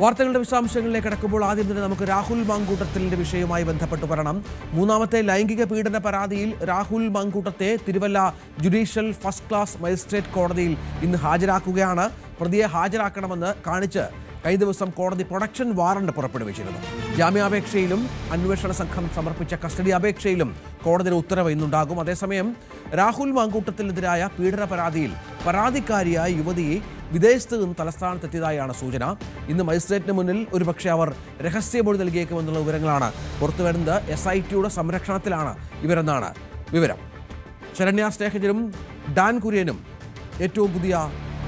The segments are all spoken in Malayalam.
വാർത്തകളുടെ വിശദാംശങ്ങളിലേക്ക് കടക്കുമ്പോൾ ആദ്യം തന്നെ നമുക്ക് രാഹുൽ മാങ്കൂട്ടത്തിന്റെ വിഷയവുമായി ബന്ധപ്പെട്ട് പറയണം മൂന്നാമത്തെ ലൈംഗിക പീഡന പരാതിയിൽ Rahul മാങ്കൂട്ടത്തെ Thiruvalla judicial first class magistrate കോടതിയിൽ ഇന്ന് ഹാജരാക്കുകയാണ്. പ്രതിയെ ഹാജരാക്കണമെന്ന് കാണിച്ച് കഴിഞ്ഞ ദിവസം കോടതി പ്രൊഡക്ഷൻ വാറണ്ട് പുറപ്പെടുവിച്ചിരുന്നു. ജാമ്യാപേക്ഷയിലും അന്വേഷണ സംഘം സമർപ്പിച്ച കസ്റ്റഡി അപേക്ഷയിലും കോടതിയുടെ ഉത്തരവ് ഇന്നുണ്ടാകും. അതേസമയം രാഹുൽ മാങ്കൂട്ടത്തിനെതിരായ പീഡന പരാതിയിൽ പരാതിക്കാരിയായ യുവതിയെ വിദേശത്ത് നിന്ന് തലസ്ഥാനത്തെത്തിയതായാണ് സൂചന. ഇന്ന് മജിസ്ട്രേറ്റിന് മുന്നിൽ ഒരുപക്ഷെ അവർ രഹസ്യമൊഴി നൽകിയേക്കുമെന്നുള്ള വിവരങ്ങളാണ്. പുറത്തുവരുന്നത് എസ് ഐ ടിയുടെ സംരക്ഷണത്തിലാണ് ഇവരെന്നാണ് വിവരം. ശരണ്യ സ്നേഹജനും ഡാൻ കുര്യനും ഏറ്റവും പുതിയ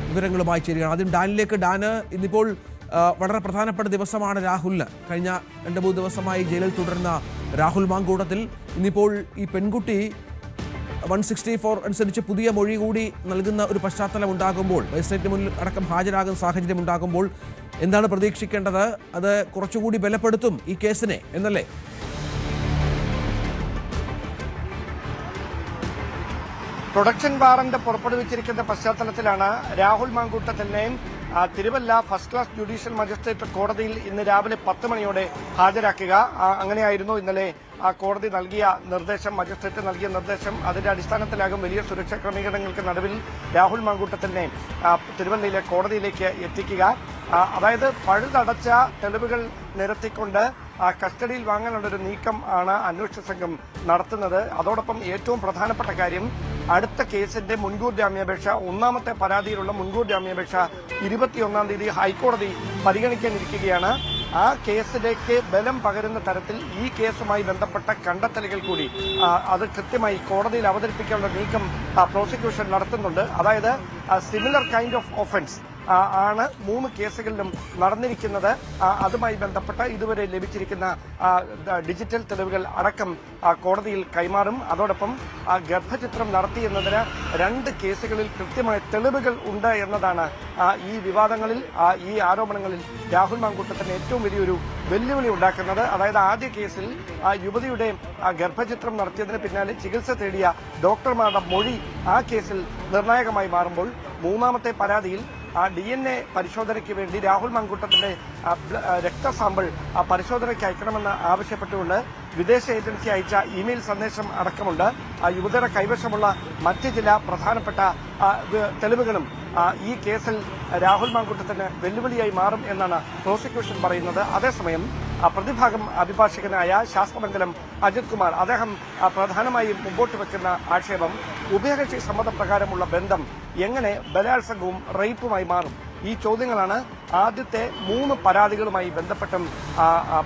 വിവരങ്ങളുമായി ചേരുകയാണ്. ആദ്യം ഡാനിലേക്ക്. ഡാന് ഇന്നിപ്പോൾ വളരെ പ്രധാനപ്പെട്ട ദിവസമാണ് രാഹുലിന്. കഴിഞ്ഞ രണ്ട് മൂന്ന് ദിവസമായി ജയിലിൽ തുടരുന്ന രാഹുൽ മാങ്കൂട്ടത്തിൽ ഇന്നിപ്പോൾ ഈ പെൺകുട്ടി വൺ സിക്സ്റ്റി ഫോർ അനുസരിച്ച് പുതിയ മൊഴി കൂടി നൽകുന്ന ഒരു പശ്ചാത്തലം ഉണ്ടാകുമ്പോൾ മജിസ്ട്രേറ്റിന് മുന്നിൽ അടക്കം ഹാജരാകുന്ന സാഹചര്യം ഉണ്ടാകുമ്പോൾ എന്താണ് പ്രതീക്ഷിക്കേണ്ടത്? അത് കുറച്ചുകൂടി ബലപ്പെടുത്തും ഈ കേസിനെ എന്നല്ലേ? പ്രൊഡക്ഷൻ വാറന്റ് പുറപ്പെടുവിച്ചിരിക്കുന്ന പശ്ചാത്തലത്തിലാണ് Rahul മാങ്കൂട്ടത്തിനെയും Thiruvalla first class judicial magistrate കോടതിയിൽ ഇന്ന് രാവിലെ പത്ത് മണിയോടെ ഹാജരാക്കുക. അങ്ങനെയായിരുന്നു ഇന്നലെ കോടതി നൽകിയ നിർദ്ദേശം മജിസ്ട്രേറ്റ് നൽകിയ നിർദ്ദേശം. അതിന്റെ അടിസ്ഥാനത്തിലാകും വലിയ സുരക്ഷാ ക്രമീകരണങ്ങൾക്ക് നടുവിൽ രാഹുൽ മാങ്കൂട്ടത്തിനെ തിരുവല്ലയിലെ കോടതിയിലേക്ക് എത്തിക്കുക. അതായത് പഴുതടച്ച തെളിവുകൾ നിരത്തിക്കൊണ്ട് കസ്റ്റഡിയിൽ വാങ്ങാനുള്ള ഒരു നീക്കം ആണ് അന്വേഷണ സംഘം നടത്തുന്നത്. അതോടൊപ്പം ഏറ്റവും പ്രധാനപ്പെട്ട കാര്യം അടുത്ത കേസിന്റെ മുൻകൂർ ജാമ്യാപേക്ഷ ഒന്നാമത്തെ പരാതിയിലുള്ള മുൻകൂർ ജാമ്യാപേക്ഷ ഇരുപത്തിയൊന്നാം തീയതി ഹൈക്കോടതി പരിഗണിക്കാനിരിക്കുകയാണ്. ആ കേസിലേക്ക് ബലം പകരുന്ന തരത്തിൽ ഈ കേസുമായി ബന്ധപ്പെട്ട കണ്ടെത്തലുകൾ കൂടി അത് കൃത്യമായി കോടതിയിൽ അവതരിപ്പിക്കാനുള്ള നീക്കം പ്രോസിക്യൂഷൻ നടത്തുന്നുണ്ട്. അതായത് സിമിലർ കൈൻഡ് ഓഫ് ഒഫൻസ് ആണ് മൂന്ന് കേസുകളിലും നടന്നിരിക്കുന്നത്. അതുമായി ബന്ധപ്പെട്ട ഇതുവരെ ലഭിച്ചിരിക്കുന്ന ഡിജിറ്റൽ തെളിവുകൾ അടക്കം കോടതിയിൽ കൈമാറും. അതോടൊപ്പം ഗർഭചിത്രം നടത്തിയെന്നതിന് രണ്ട് കേസുകളിൽ കൃത്യമായ തെളിവുകൾ ഉണ്ട് എന്നതാണ് ഈ വിവാദങ്ങളിൽ ഈ ആരോപണങ്ങളിൽ രാഹുൽ മാങ്കൂട്ടത്തിന് ഏറ്റവും വലിയൊരു വെല്ലുവിളി ഉണ്ടാക്കുന്നത്. അതായത് ആദ്യ കേസിൽ ആ യുവതിയുടെ ഗർഭചിത്രം നടത്തിയതിന് പിന്നാലെ ചികിത്സ തേടിയ ഡോക്ടർമാരുടെ മൊഴി ആ കേസിൽ നിർണായകമായി മാറുമ്പോൾ മൂന്നാമത്തെ പരാതിയിൽ ആ ഡി എൻ എ പരിശോധനയ്ക്ക് വേണ്ടി രാഹുൽ മങ്കൂട്ടത്തിന്റെ രക്തസാമ്പിൾ പരിശോധനയ്ക്ക് അയക്കണമെന്ന് ആവശ്യപ്പെട്ടുകൊണ്ട് വിദേശ ഏജൻസി അയച്ച ഇമെയിൽ സന്ദേശം അടക്കമുണ്ട്. ആ യുവതിയുടെ കൈവശമുള്ള മറ്റ് ചില പ്രധാനപ്പെട്ട തെളിവുകളും ഈ കേസിൽ രാഹുൽ മാങ്കൂട്ടത്തിന് വെല്ലുവിളിയായി മാറും എന്നാണ് പ്രോസിക്യൂഷൻ പറയുന്നത്. അതേസമയം പ്രതിഭാഗം അഭിഭാഷകനായ ശാസ്ത്രമംഗലം അജിത് കുമാർ. അദ്ദേഹം പ്രധാനമായും മുമ്പോട്ട് വെക്കുന്ന ആക്ഷേപം ഉഭയകക്ഷി സമ്മതപ്രകാരമുള്ള ബന്ധം എങ്ങനെ ബലാത്സംഗവും റേപ്പുമായി മാറും? ഈ ചോദ്യങ്ങളാണ് ആദ്യത്തെ മൂന്ന് പരാതികളുമായി ബന്ധപ്പെട്ടും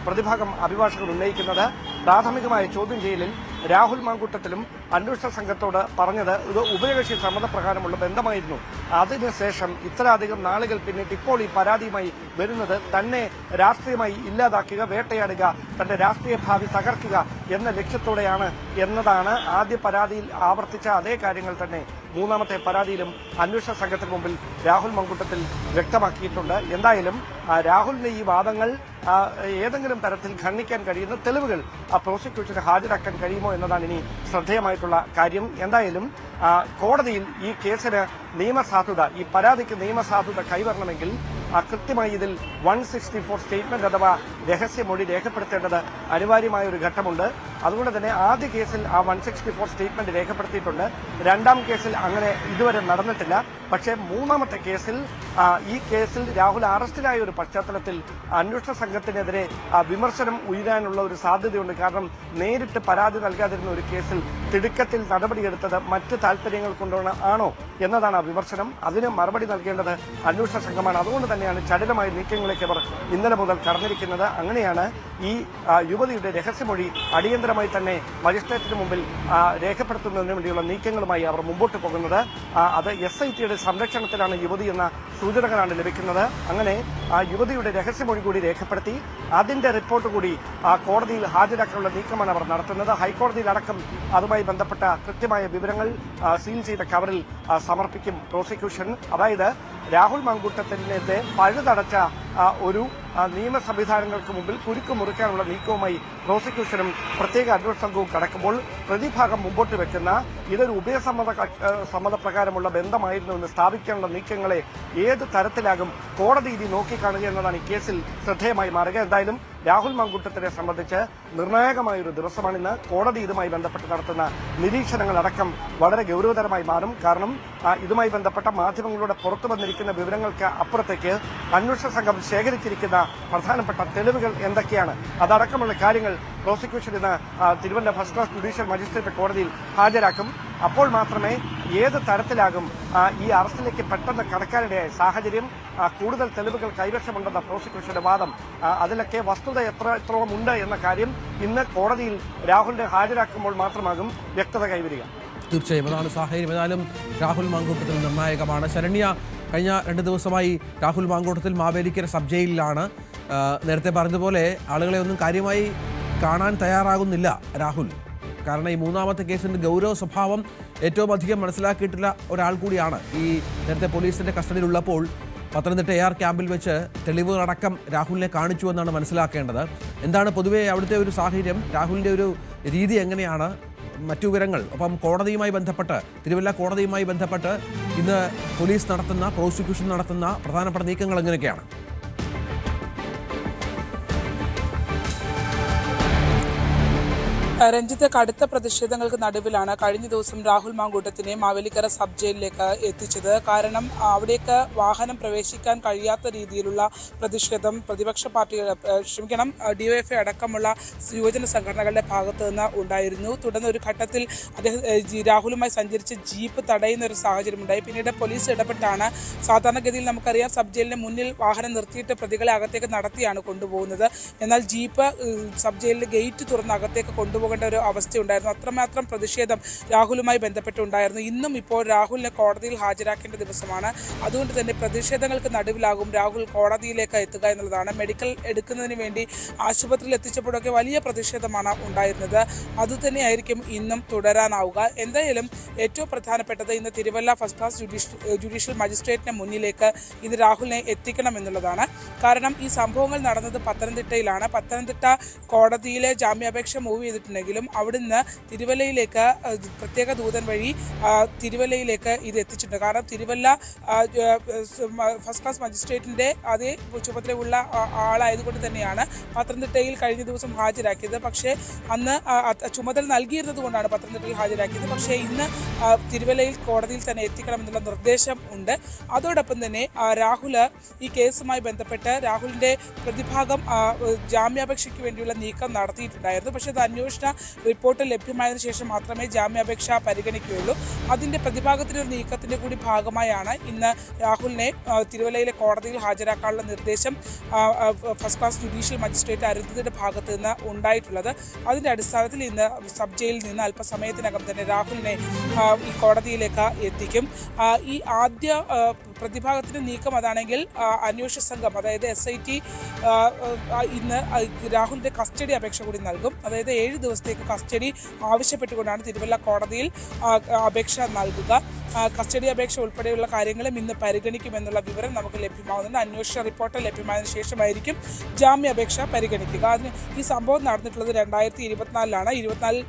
പ്രതിഭാഗം അഭിഭാഷകർ ഉന്നയിക്കുന്നത്. പ്രാഥമികമായ ചോദ്യം ചെയ്യലിൽ രാഹുൽ മാങ്കൂട്ടത്തിലും അന്വേഷണ സംഘത്തോട് പറഞ്ഞത് ഇത് ഉഭയകക്ഷി സമ്മതപ്രകാരമുള്ള ബന്ധമായിരുന്നു. അതിനുശേഷം ഇത്രയധികം നാളുകൾ പിന്നിട്ട് ഇപ്പോൾ ഈ പരാതിയുമായി വരുന്നത് തന്നെ രാഷ്ട്രീയമായി ഇല്ലാതാക്കുക വേട്ടയാടുക തന്റെ രാഷ്ട്രീയ ഭാവി തകർക്കുക എന്ന ലക്ഷ്യത്തോടെയാണ് എന്നതാണ് ആദ്യ പരാതിയിൽ ആവർത്തിച്ച അതേ കാര്യങ്ങൾ തന്നെ മൂന്നാമത്തെ പരാതിയിലും അന്വേഷണ സംഘത്തിന് മുമ്പിൽ രാഹുൽ മങ്കുട്ടത്തിൽ വ്യക്തമാക്കിയിട്ടുണ്ട്. എന്തായാലും രാഹുലിന്റെ ഈ വാദങ്ങൾ ഏതെങ്കിലും തരത്തിൽ ഖണ്ഡിക്കാൻ കഴിയുന്ന തെളിവുകൾ ആ പ്രോസിക്യൂഷന് ഹാജരാക്കാൻ കഴിയുമോ എന്നതാണ് ഇനി ശ്രദ്ധേയമായിട്ടുള്ള കാര്യം. എന്തായാലും കോടതിയിൽ ഈ കേസിന് നിയമസാധുത ഈ പരാതിക്ക് നിയമസാധുത കൈവരണമെങ്കിൽ കൃത്യമായി ഇതിൽ വൺ സിക്സ്റ്റി ഫോർ സ്റ്റേറ്റ്മെന്റ് അഥവാ രഹസ്യമൊഴി രേഖപ്പെടുത്തേണ്ടത് അനിവാര്യമായ ഒരു ഘട്ടമുണ്ട്. അതുകൊണ്ട് തന്നെ ആദ്യ കേസിൽ ആ വൺ സിക്സ്റ്റി ഫോർ സ്റ്റേറ്റ്മെന്റ് രേഖപ്പെടുത്തിയിട്ടുണ്ട്. രണ്ടാം കേസിൽ അങ്ങനെ ഇതുവരെ നടന്നിട്ടില്ല. പക്ഷേ മൂന്നാമത്തെ കേസിൽ ഈ കേസിൽ രാഹുൽ അറസ്റ്റിലായ ഒരു പശ്ചാത്തലത്തിൽ അന്വേഷണ സംഘത്തിനെതിരെ വിമർശനം ഉയരാനുള്ള ഒരു സാധ്യതയുണ്ട്. കാരണം നേരിട്ട് പരാതി നൽകാതിരുന്ന ഒരു കേസിൽ തിടുക്കത്തിൽ നടപടിയെടുത്തത് മറ്റ് താല്പര്യങ്ങൾ കൊണ്ടുവന്ന ആണോ എന്നതാണ് ആ വിമർശനം. അതിന് മറുപടി നൽകേണ്ടത് അന്വേഷണ സംഘമാണ്. അതുകൊണ്ട് തന്നെയാണ് ചടുലമായ നീക്കങ്ങളിലേക്ക് അവർ ഇന്നലെ മുതൽ കടന്നിരിക്കുന്നത്. അങ്ങനെയാണ് ഈ യുവതിയുടെ രഹസ്യമൊഴി അടിയന്തരമായി തന്നെ മജിസ്ട്രേറ്റിന് മുമ്പിൽ രേഖപ്പെടുത്തുന്നതിന് വേണ്ടിയുള്ള നീക്കങ്ങളുമായി അവർ മുമ്പോട്ട് പോകുന്നത്. അത് എസ് ഐ ടിയുടെ സംരക്ഷണത്തിലാണ് യുവതി എന്ന സൂചനകളാണ് ലഭിക്കുന്നത്. അങ്ങനെ ആ യുവതിയുടെ രഹസ്യമൊഴി കൂടി രേഖപ്പെടുത്തി. അതിന്റെ റിപ്പോർട്ട് കൂടി ആ കോടതിയിൽ ഹാജരാക്കാനുള്ള നീക്കമാണ് അവർ നടത്തുന്നത്. ഹൈക്കോടതിയിലടക്കം അതുമായി ബന്ധപ്പെട്ട കൃത്യമായ വിവരങ്ങൾ സീൽ ചെയ്ത കവറിൽ സമർപ്പിക്കും പ്രോസിക്യൂഷൻ. അതായത് രാഹുൽ മങ്കൂട്ടത്തിനെതിരെ പഴുതടച്ച ഒരു നിയമ സംവിധാനങ്ങൾക്ക് മുമ്പിൽ കുരുക്ക് മുറിക്കാനുള്ള നീക്കവുമായി പ്രോസിക്യൂഷനും പ്രത്യേക അന്വേഷണ സംഘവും കടക്കുമ്പോൾ പ്രതിഭാഗം മുമ്പോട്ട് വെക്കുന്ന ഇതൊരു ഉഭയസമ്മത സമ്മതപ്രകാരമുള്ള ബന്ധമായിരുന്നു എന്ന് സ്ഥാപിക്കാനുള്ള നീക്കങ്ങളെ ഏത് തരത്തിലാകും കോടതി ഇനി നോക്കിക്കാണുക എന്നതാണ് ഈ കേസിൽ ശ്രദ്ധേയമായി മാറുക. എന്തായാലും രാഹുൽ മങ്കുട്ടത്തിനെ സംബന്ധിച്ച് നിർണായകമായൊരു ദിവസമാണിന്ന് കോടതി ഇതുമായി ബന്ധപ്പെട്ട് നടത്തുന്ന നിരീക്ഷണങ്ങളടക്കം വളരെ ഗൗരവതരമായി മാറും. കാരണം ഇതുമായി ബന്ധപ്പെട്ട മാധ്യമങ്ങളിലൂടെ പുറത്തു വന്നിരിക്കുന്ന വിവരങ്ങൾക്ക് അപ്പുറത്തേക്ക് അന്വേഷണ സംഘം ശേഖരിച്ചിരിക്കുന്ന പ്രധാനപ്പെട്ട തെളിവുകൾ എന്തൊക്കെയാണ്? അതടക്കമുള്ള കാര്യങ്ങൾ പ്രോസിക്യൂഷൻ ഇന്ന് Thiruvananthapuram first class judicial magistrate കോടതിയിൽ ഹാജരാക്കും. അപ്പോൾ മാത്രമേ ഏത് തരത്തിലാകും ഈ അറസ്റ്റിലേക്ക് പെട്ടെന്ന് കടക്കാനിടയായ സാഹചര്യം കൂടുതൽ തെളിവുകൾ കൈവശമുണ്ടെന്ന പ്രോസിക്യൂഷന്റെ വാദം അതിലൊക്കെ വസ്തുത എത്ര എത്രോളം ഉണ്ട് എന്ന കാര്യം ഇന്ന് കോടതിയിൽ രാഹുലിനെ ഹാജരാക്കുമ്പോൾ മാത്രമാകും വ്യക്തത കൈവരിക. തീർച്ചയായും. അതാണ് സാഹചര്യം. ഏതായാലും രാഹുൽ മാങ്കൂട്ടത്തിൽ നിർണായകമാണ്. ശരണ്യ കഴിഞ്ഞ രണ്ട് ദിവസമായി രാഹുൽ മാങ്കൂട്ടത്തിൽ മാവേലിക്കര സബ് ജയിലിലാണ്. നേരത്തെ പറഞ്ഞതുപോലെ ആളുകളെ ഒന്നും കാര്യമായി കാണാൻ തയ്യാറാകുന്നില്ല രാഹുൽ. കാരണം ഈ മൂന്നാമത്തെ കേസിന്റെ ഗൗരവ സ്വഭാവം ഏറ്റവും അധികം മനസ്സിലാക്കിയിട്ടുള്ള ഒരാൾ കൂടിയാണ് ഈ നേരത്തെ പോലീസിന്റെ കസ്റ്റഡിയിലുള്ളപ്പോൾ പത്തനംതിട്ട എ ആർ ക്യാമ്പിൽ വെച്ച് തെളിവുകളടക്കം രാഹുലിനെ കാണിച്ചു എന്നാണ് മനസ്സിലാക്കേണ്ടത്. എന്താണ് പൊതുവേ അവിടുത്തെ ഒരു സാഹചര്യം? രാഹുലിന്റെ ഒരു രീതി എങ്ങനെയാണ്? മറ്റു വിവരങ്ങൾ. അപ്പം കോടതിയുമായി ബന്ധപ്പെട്ട് തിരുവല്ല കോടതിയുമായി ബന്ധപ്പെട്ട് ഇന്ന് പോലീസ് നടത്തുന്ന പ്രോസിക്യൂഷൻ നടത്തുന്ന പ്രധാനപ്പെട്ട നീക്കങ്ങൾ എങ്ങനെയൊക്കെയാണ്? രഞ്ജിത്ത് കടുത്ത പ്രതിഷേധങ്ങൾക്ക് നടുവിലാണ് കഴിഞ്ഞ ദിവസം രാഹുൽ മാങ്കൂട്ടത്തിനെ മാവേലിക്കര സബ് ജയിലിലേക്ക് എത്തിച്ചത്. കാരണം അവിടേക്ക് വാഹനം പ്രവേശിക്കാൻ കഴിയാത്ത രീതിയിലുള്ള പ്രതിഷേധം പ്രതിപക്ഷ പാർട്ടികൾ ക്ഷമിക്കണം ഡിവൈഎഫ്ഐ അടക്കമുള്ള യുവജന സംഘടനകളുടെ ഭാഗത്തു നിന്ന് ഉണ്ടായിരുന്നു. തുടർന്ന് ഒരു ഘട്ടത്തിൽ അദ്ദേഹം രാഹുലുമായി സഞ്ചരിച്ച ജീപ്പ് തടയുന്ന ഒരു സാഹചര്യം ഉണ്ടായി. പിന്നീട് പോലീസ് ഇടപെട്ടാണ്. സാധാരണഗതിയിൽ നമുക്കറിയാം സബ് ജയിലിന് മുന്നിൽ വാഹനം നിർത്തിയിട്ട് പ്രതികളെ അകത്തേക്ക് നടത്തിയാണ് കൊണ്ടുപോകുന്നത്. എന്നാൽ ജീപ്പ് സബ് ജയിലിലെ ഗേറ്റ് തുറന്ന് അകത്തേക്ക് കൊണ്ടുപോകേണ്ട ഒരു അവസ്ഥയുണ്ടായിരുന്നു. അത്രമാത്രം പ്രതിഷേധം രാഹുലുമായി ബന്ധപ്പെട്ടുണ്ടായിരുന്നു. ഇന്നും ഇപ്പോൾ രാഹുലിനെ കോടതിയിൽ ഹാജരാക്കേണ്ട ദിവസമാണ്. അതുകൊണ്ട് തന്നെ പ്രതിഷേധങ്ങൾക്ക് നടുവിലാകും രാഹുൽ കോടതിയിലേക്ക് എത്തുക എന്നുള്ളതാണ്. മെഡിക്കൽ എടുക്കുന്നതിന് വേണ്ടി ആശുപത്രിയിൽ എത്തിച്ചപ്പോഴൊക്കെ വലിയ പ്രതിഷേധമാണ് ഉണ്ടായിരുന്നത്. അതുതന്നെയായിരിക്കും ഇന്നും തുടരാനാവുക. എന്തായാലും ഏറ്റവും പ്രധാനപ്പെട്ടത് ഇന്ന് Thiruvalla first class judicial judicial മജിസ്ട്രേറ്റിന് മുന്നിലേക്ക് ഇന്ന് രാഹുലിനെ എത്തിക്കണം എന്നുള്ളതാണ്. കാരണം ഈ സംഭവങ്ങൾ നടന്നത് പത്തനംതിട്ടയിലാണ്. പത്തനംതിട്ട കോടതിയിലെ ജാമ്യാപേക്ഷ മൂവ് ചെയ്തിട്ടുണ്ടെങ്കിലും അവിടുന്ന് തിരുവല്ലയിലേക്ക് പ്രത്യേക ദൂതൻ വഴി തിരുവല്ലയിലേക്ക് ഇത് എത്തിച്ചിട്ടുണ്ട്. കാരണം തിരുവല്ല ഫസ്റ്റ് ക്ലാസ് മജിസ്ട്രേറ്റിന്റെ അതേ ചുമതലയുള്ള ആളായതുകൊണ്ട് തന്നെയാണ് പത്തനംതിട്ടയിൽ കഴിഞ്ഞ ദിവസം ഹാജരാക്കിയത്. പക്ഷേ അന്ന് ചുമതല നൽകിയിരുന്നത് കൊണ്ടാണ് പത്തനംതിട്ടയിൽ ഹാജരാക്കിയത്. പക്ഷേ ഇന്ന് തിരുവല്ലയിൽ കോടതിയിൽ തന്നെ എത്തിക്കണമെന്നുള്ള നിർദ്ദേശം ഉണ്ട്. അതോടൊപ്പം തന്നെ രാഹുൽ ഈ കേസുമായി ബന്ധപ്പെട്ട് രാഹുലിന്റെ പ്രതിഭാഗം ജാമ്യാപേക്ഷയ്ക്ക് വേണ്ടിയുള്ള നീക്കം നടത്തിയിട്ടുണ്ടായിരുന്നു. പക്ഷേ അത് അന്വേഷണ റിപ്പോർട്ട് ലഭ്യമായതിനു ശേഷം മാത്രമേ ജാമ്യാപേക്ഷ പരിഗണിക്കുകയുള്ളൂ. അതിന്റെ പ്രതിഭാഗത്തിന്റെ ഒരു നീക്കത്തിന്റെ കൂടി ഭാഗമായാണ് ഇന്ന് രാഹുലിനെ തിരുവല്ലയിലെ കോടതിയിൽ ഹാജരാക്കാനുള്ള നിർദ്ദേശം ഫസ്റ്റ് ക്ലാസ് ജുഡീഷ്യൽ മജിസ്ട്രേറ്റ് അരുന്ധതിയുടെ ഭാഗത്ത് നിന്ന് ഉണ്ടായിട്ടുള്ളത്. അതിന്റെ അടിസ്ഥാനത്തിൽ ഇന്ന് സബ് ജയിലിൽ നിന്ന് അല്പസമയത്തിനകം തന്നെ രാഹുലിനെ ഈ കോടതിയിലേക്ക് എത്തിക്കും. ഈ ആദ്യ പ്രതിഭാഗത്തിന്റെ നീക്കം അതാണെങ്കിൽ അന്വേഷണ സംഘം അതായത് എസ് ഐ ടി ഇന്ന് രാഹുലിന്റെ കസ്റ്റഡി അപേക്ഷ കൂടി നൽകും. അതായത് ഏഴ് ദിവസത്തേക്ക് കസ്റ്റഡി ആവശ്യപ്പെട്ടുകൊണ്ടാണ് തിരുവല്ല കോടതിയിൽ അപേക്ഷ നൽകുക. കസ്റ്റഡി അപേക്ഷ ഉൾപ്പെടെയുള്ള കാര്യങ്ങളും ഇന്ന് പരിഗണിക്കുമെന്നുള്ള വിവരം നമുക്ക് ലഭ്യമാകുന്നുണ്ട് അന്വേഷണ റിപ്പോർട്ട് ലഭ്യമായതിനു ശേഷമായിരിക്കും ജാമ്യാപേക്ഷ പരിഗണിക്കുക. അതിന് ഈ സംഭവം നടന്നിട്ടുള്ളത് രണ്ടായിരത്തി ഇരുപത്തിനാലിലാണ്. ഇരുപത്തിനാലിൽ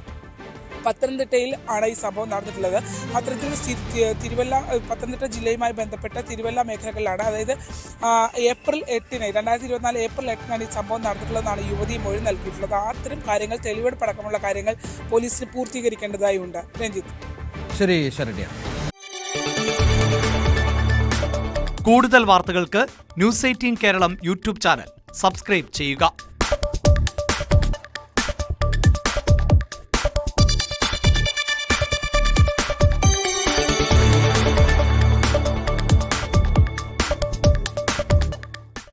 പത്തനംതിട്ടയിൽ ആണ് ഈ സംഭവം നടന്നിട്ടുള്ളത്. അത്തരത്തിൽ തിരുവല്ല പത്തനംതിട്ട ജില്ലയുമായി ബന്ധപ്പെട്ട തിരുവല്ല മേഖലകളിലാണ്. അതായത് ഏപ്രിൽ എട്ടിന് രണ്ടായിരത്തി ഇരുപത്തിനാല് ഏപ്രിൽ എട്ടിനാണ് ഈ സംഭവം നടന്നിട്ടുള്ളതെന്നാണ് യുവതി മൊഴി നൽകിയിട്ടുള്ളത്. അത്തരം കാര്യങ്ങൾ തെളിവെടുപ്പടക്കമുള്ള കാര്യങ്ങൾ പോലീസിന് പൂർത്തീകരിക്കേണ്ടതായി ഉണ്ട് രഞ്ജിത്ത്. ശരി ശരണ്യ. കൂടുതൽ വാർത്തകൾക്ക് news eighteen Keralam YouTube channel. Subscribe ചെയ്യുക.